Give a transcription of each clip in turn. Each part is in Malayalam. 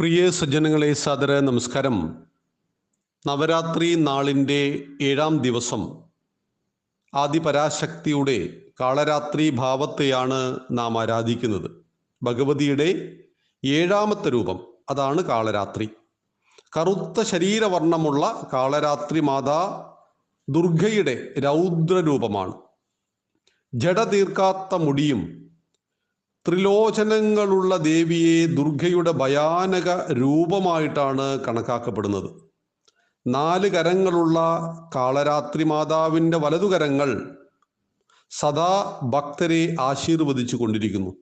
പ്രിയ സജ്ജനങ്ങളെ സാദര നമസ്കാരം. നവരാത്രി നാളിന്റെ ഏഴാം ദിവസം ആദിപരാശക്തിയുടെ കാളരാത്രി ഭാവത്തെയാണ് നാം ആരാധിക്കുന്നത്. ഭഗവതിയുടെ ഏഴാമത്തെ രൂപം അതാണ് കാളരാത്രി. കറുത്ത ശരീരവർണമുള്ള കാളരാത്രി മാതാ ദുർഗയുടെ രൗദ്രരൂപമാണ്. ജഡ തീർക്കാത്ത മുടിയും ത്രിലോചനങ്ങളുള്ള ദേവിയെ ദുർഗയുടെ ഭയാനക രൂപമായിട്ടാണ് കണക്കാക്കപ്പെടുന്നത്. നാല് കരങ്ങളുള്ള കാളരാത്രി മാതാവിന്റെ വലതുകരങ്ങൾ സദാ ഭക്തരെ ആശീർവദിച്ചു കൊണ്ടിരിക്കുന്നു.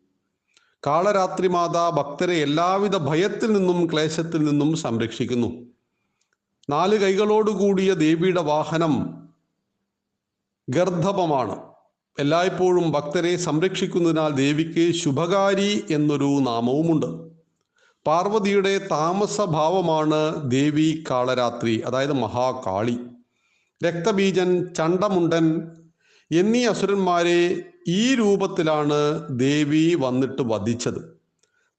കാളരാത്രി മാതാ ഭക്തരെ എല്ലാവിധ ഭയത്തിൽ നിന്നും ക്ലേശത്തിൽ നിന്നും സംരക്ഷിക്കുന്നു. നാല് കൈകളോടുകൂടിയ ദേവിയുടെ വാഹനം ഗർദ്ധപമാണ് എല്ലായ്പ്പോഴും ഭക്തരെ സംരക്ഷിക്കുന്നതിനാൽ ദേവിക്ക് ശുഭകാരി എന്നൊരു നാമവുമുണ്ട്. പാർവതിയുടെ താമസഭാവമാണ് ദേവി കാളരാത്രി അതായത് മഹാകാളി. രക്തബീജൻ ചണ്ടമുണ്ടൻ എന്നീ അസുരന്മാരെ ഈ രൂപത്തിലാണ് ദേവി വന്നിട്ട് വധിച്ചത്.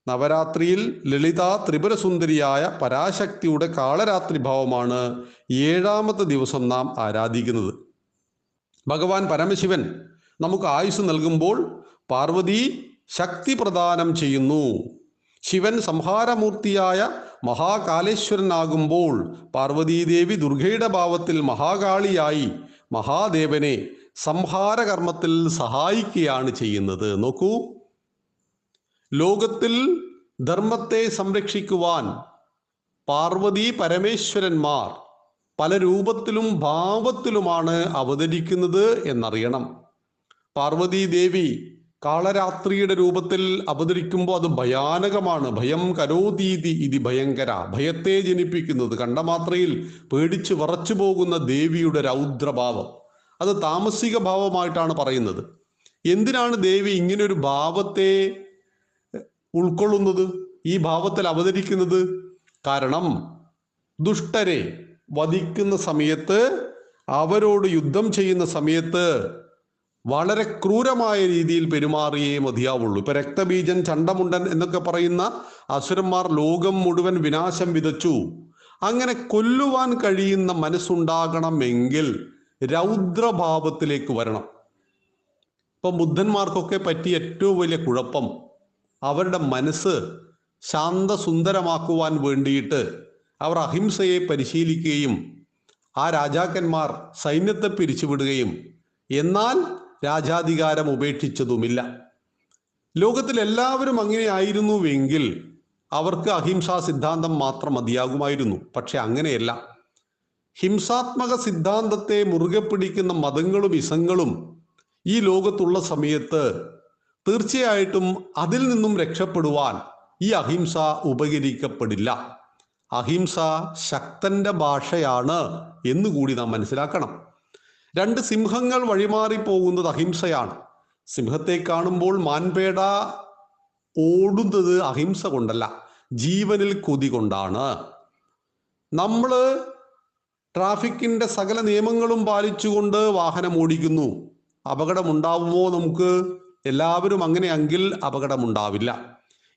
നവരാത്രിയിൽ ലളിത ത്രിപുരസുന്ദരിയായ പരാശക്തിയുടെ കാളരാത്രി ഭാവമാണ് ഏഴാമത്തെ ദിവസം നാം ആരാധിക്കുന്നത്. ഭഗവാൻ പരമശിവൻ നമുക്ക് ആയുസ് നൽകുമ്പോൾ പാർവതി ശക്തി പ്രദാനം ചെയ്യുന്നു. ശിവൻ സംഹാരമൂർത്തിയായ മഹാകാലേശ്വരനാകുമ്പോൾ പാർവതീദേവി ദുർഗയുടെ ഭാവത്തിൽ മഹാകാളിയായി മഹാദേവനെ സംഹാരകർമ്മത്തിൽ സഹായിക്കുകയാണ് ചെയ്യുന്നത്. നോക്കൂ. ലോകത്തിൽ ധർമ്മത്തെ സംരക്ഷിക്കുവാൻ പാർവതി പരമേശ്വരന്മാർ പല രൂപത്തിലും ഭാവത്തിലുമാണ് അവതരിക്കുന്നത് എന്നറിയണം. പാർവതി ദേവി കാളരാത്രിയുടെ രൂപത്തിൽ അവതരിക്കുമ്പോൾ അത് ഭയാനകമാണ്. ഭയം കരോതീതി ഇതി ഭയങ്കര. ഭയത്തെ ജനിപ്പിക്കുന്നത് കണ്ട മാത്രയിൽ പേടിച്ച് വറച്ചു പോകുന്ന ദേവിയുടെ രൗദ്രഭാവം. അത് താമസിക ഭാവമായിട്ടാണ് പറയുന്നത്. എന്തിനാണ് ദേവി ഇങ്ങനൊരു ഭാവത്തെ ഉൾക്കൊള്ളുന്നത്? ഈ ഭാവത്തിൽ അവതരിക്കുന്നത് കാരണം ദുഷ്ടരെ വധിക്കുന്ന സമയത്ത് അവരോട് യുദ്ധം ചെയ്യുന്ന സമയത്ത് വളരെ ക്രൂരമായ രീതിയിൽ പെരുമാറിയേ മതിയാവുള്ളൂ. ഇപ്പൊ രക്തബീജൻ ചണ്ടമുണ്ടൻ എന്നൊക്കെ പറയുന്ന അസുരന്മാർ ലോകം മുഴുവൻ വിനാശം വിതച്ചു. അങ്ങനെ കൊല്ലുവാൻ കഴിയുന്ന മനസ്സുണ്ടാകണമെങ്കിൽ രൗദ്രഭാവത്തിലേക്ക് വരണം. ഇപ്പൊ ബുദ്ധന്മാർക്കൊക്കെ പറ്റിയ ഏറ്റവും വലിയ കുഴപ്പം അവരുടെ മനസ്സ് ശാന്തസുന്ദരമാക്കുവാൻ വേണ്ടിയിട്ട് അവർ അഹിംസയെ പരിശീലിക്കുകയും ആ രാജാക്കന്മാർ സൈന്യത്തെ പിരിച്ചുവിടുകയും എന്നാൽ രാജാധികാരം ഉപേക്ഷിച്ചതുമില്ല. ലോകത്തിൽ എല്ലാവരും അങ്ങനെ ആയിരുന്നുവെങ്കിൽ അവർക്ക് അഹിംസാ സിദ്ധാന്തം മാത്രം മതിയാകുമായിരുന്നു. പക്ഷെ അങ്ങനെയല്ല. ഹിംസാത്മക സിദ്ധാന്തത്തെ മുറുകെ പിടിക്കുന്ന മതങ്ങളും ഇസങ്ങളും ഈ ലോകത്തുള്ള സമയത്ത് തീർച്ചയായിട്ടും അതിൽ നിന്നും രക്ഷപ്പെടുവാൻ ഈ അഹിംസ ഉപകരിക്കപ്പെടില്ല. അഹിംസ ശക്തന്റെ ഭാഷയാണ് എന്നുകൂടി നാം മനസ്സിലാക്കണം. രണ്ട് സിംഹങ്ങൾ വഴിമാറി പോകുന്നത് അഹിംസയാണ്. സിംഹത്തെ കാണുമ്പോൾ മാൻപേട ഓടുന്നത് അഹിംസ കൊണ്ടല്ല ജീവനിൽ കൊതി കൊണ്ടാണ്. നമ്മൾ ട്രാഫിക്കിന്റെ സകല നിയമങ്ങളും പാലിച്ചുകൊണ്ട് വാഹനം ഓടിക്കുന്നു. അപകടമുണ്ടാവുമോ നമുക്ക്? എല്ലാവരും അങ്ങനെയെങ്കിൽ അപകടമുണ്ടാവില്ല.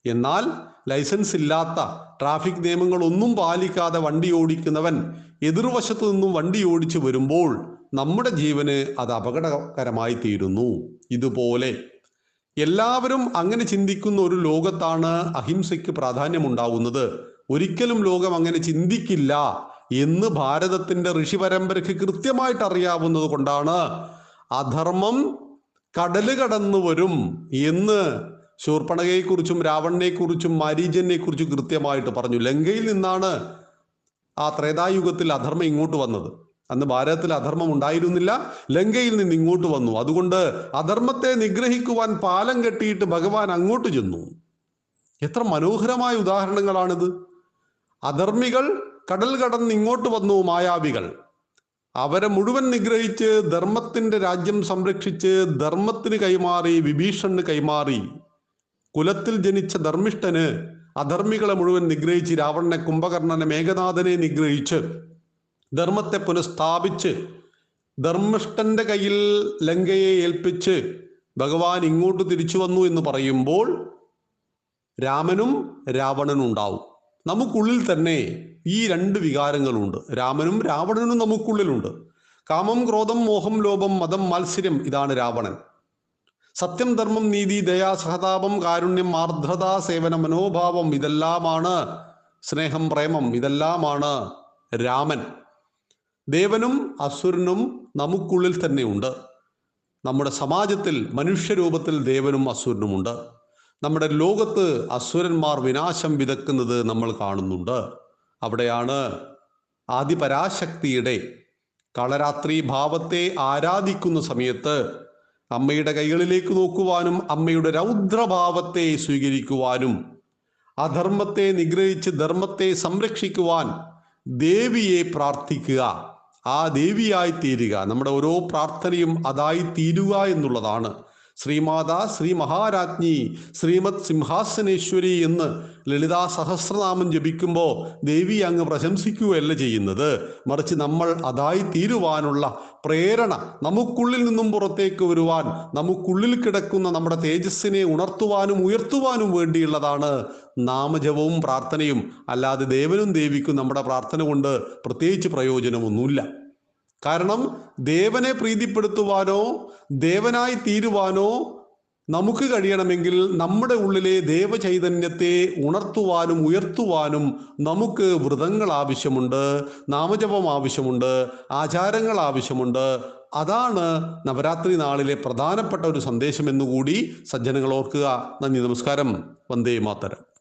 എന്നാൽ ലൈസൻസ് ഇല്ലാത്ത ട്രാഫിക് നിയമങ്ങളൊന്നും പാലിക്കാതെ വണ്ടി ഓടിക്കുന്നവൻ എതിർവശത്തു നിന്നും വണ്ടി ഓടിച്ചു വരുമ്പോൾ നമ്മുടെ ജീവന് അത് അപകടകരമായി തീരുന്നു ഇതുപോലെ എല്ലാവരും അങ്ങനെ ചിന്തിക്കുന്ന ഒരു ലോകത്താണ് അഹിംസയ്ക്ക് പ്രാധാന്യമുണ്ടാകുന്നത് ഒരിക്കലും ലോകം അങ്ങനെ ചിന്തിക്കില്ല എന്ന് ഭാരതത്തിന്റെ ഋഷി പരമ്പരയ്ക്ക് കൃത്യമായിട്ട് അറിയാവുന്നത് കൊണ്ടാണ് അധർമ്മം കടൽ കടന്നു വരും എന്ന് ശൂർപ്പണകയെക്കുറിച്ചും രാവണനെക്കുറിച്ചും മാരീജനെ കുറിച്ചും കൃത്യമായിട്ട് പറഞ്ഞു. ലങ്കയിൽ നിന്നാണ് ആ ത്രേതായുഗത്തിൽ അധർമ്മം ഇങ്ങോട്ട് വന്നത്. അന്ന് ഭാരതത്തിൽ അധർമ്മം ഉണ്ടായിരുന്നില്ല. ലങ്കയിൽ നിന്ന് ഇങ്ങോട്ട് വന്നു. അതുകൊണ്ട് അധർമ്മത്തെ നിഗ്രഹിക്കുവാൻ പാലം കെട്ടിയിട്ട് ഭഗവാൻ അങ്ങോട്ട് ചെന്നു. എത്ര മനോഹരമായ ഉദാഹരണങ്ങളാണിത്. അധർമ്മികൾ കടൽ കടന്ന് ഇങ്ങോട്ട് വന്നു മായാവികൾ. അവരെ മുഴുവൻ നിഗ്രഹിച്ച് ധർമ്മത്തിന്റെ രാജ്യം സംരക്ഷിച്ച് ധർമ്മത്തിന് കൈമാറി വിഭീഷണന് കൈമാറി. കുലത്തിൽ ജനിച്ച ധർമ്മിഷ്ഠന് അധർമ്മികളെ മുഴുവൻ നിഗ്രഹിച്ച് രാവണനെ കുംഭകർണനെ മേഘനാഥനെ നിഗ്രഹിച്ച് ധർമ്മത്തെ പുനഃസ്ഥാപിച്ച് ധർമ്മിഷ്ഠന്റെ കയ്യിൽ ലങ്കയെ ഏൽപ്പിച്ച് ഭഗവാൻ ഇങ്ങോട്ട് തിരിച്ചു വന്നു എന്ന് പറയുമ്പോൾ രാമനും രാവണനും ഉണ്ടാവും. നമുക്കുള്ളിൽ തന്നെ ഈ രണ്ട് വികാരങ്ങളുണ്ട്. രാമനും രാവണനും നമുക്കുള്ളിലുണ്ട്. കാമം ക്രോധം മോഹം ലോപം മതം മത്സര്യം ഇതാണ് രാവണൻ. സത്യം ധർമ്മം നീതി ദയാ സഹതാപം കാരുണ്യം ആർദ്രത സേവന മനോഭാവം ഇതെല്ലാമാണ് സ്നേഹം പ്രേമം ഇതെല്ലാമാണ് രാമൻ. ദേവനും അസുരനും നമുക്കുള്ളിൽ തന്നെയുണ്ട്. നമ്മുടെ സമാജത്തിൽ മനുഷ്യരൂപത്തിൽ ദേവനും അസുരനുമുണ്ട്. നമ്മുടെ ലോകത്ത് അസുരന്മാർ വിനാശം വിതക്കുന്നത് നമ്മൾ കാണുന്നുണ്ട്. അവിടെയാണ് ആദിപരാശക്തിയുടെ കളരാത്രി ഭാവത്തെ ആരാധിക്കുന്ന സമയത്ത് അമ്മയുടെ കൈകളിലേക്ക് നോക്കുവാനും അമ്മയുടെ രൗദ്രഭാവത്തെ സ്വീകരിക്കുവാനും അധർമ്മത്തെ നിഗ്രഹിച്ച് ധർമ്മത്തെ സംരക്ഷിക്കുവാൻ ദേവിയെ പ്രാർത്ഥിക്കുക. ആ ദേവിയായി തീരുക നമ്മുടെ ഓരോ പ്രാർത്ഥനയും അതായി തീരുക എന്നുള്ളതാണ് ശ്രീമാത ശ്രീ മഹാരാജ്ഞി ശ്രീമത് സിംഹാസനേശ്വരി എന്ന് ലളിതാ സഹസ്രനാമം ജപിക്കുമ്പോൾ ദേവി അങ്ങ് പ്രശംസിക്കുകയല്ല ചെയ്യുന്നത്. മറിച്ച് നമ്മൾ അതായി തീരുവാനുള്ള പ്രേരണ നമുക്കുള്ളിൽ നിന്നും പുറത്തേക്ക് വരുവാൻ നമുക്കുള്ളിൽ കിടക്കുന്ന നമ്മുടെ തേജസ്സിനെ ഉണർത്തുവാനും ഉയർത്തുവാനും വേണ്ടിയുള്ളതാണ് നാമജപവും പ്രാർത്ഥനയും. അല്ലാതെ ദേവനും ദേവിക്കും നമ്മുടെ പ്രാർത്ഥന കൊണ്ട് പ്രത്യേകിച്ച് പ്രയോജനമൊന്നുമില്ല. കാരണം ദേവനെ പ്രീതിപ്പെടുത്തുവാനോ ദേവനായി തീരുവാനോ നമുക്ക് കഴിയണമെങ്കിൽ നമ്മുടെ ഉള്ളിലെ ദേവചൈതന്യത്തെ ഉണർത്തുവാനും ഉയർത്തുവാനും നമുക്ക് വ്രതങ്ങൾ ആവശ്യമുണ്ട് നാമജപം ആവശ്യമുണ്ട് ആചാരങ്ങൾ ആവശ്യമുണ്ട്. അതാണ് നവരാത്രി നാളിലെ പ്രധാനപ്പെട്ട ഒരു സന്ദേശം എന്നുകൂടി സജ്ജനങ്ങൾ ഓർക്കുക. നന്ദി നമസ്കാരം. വന്ദേ മാതരം.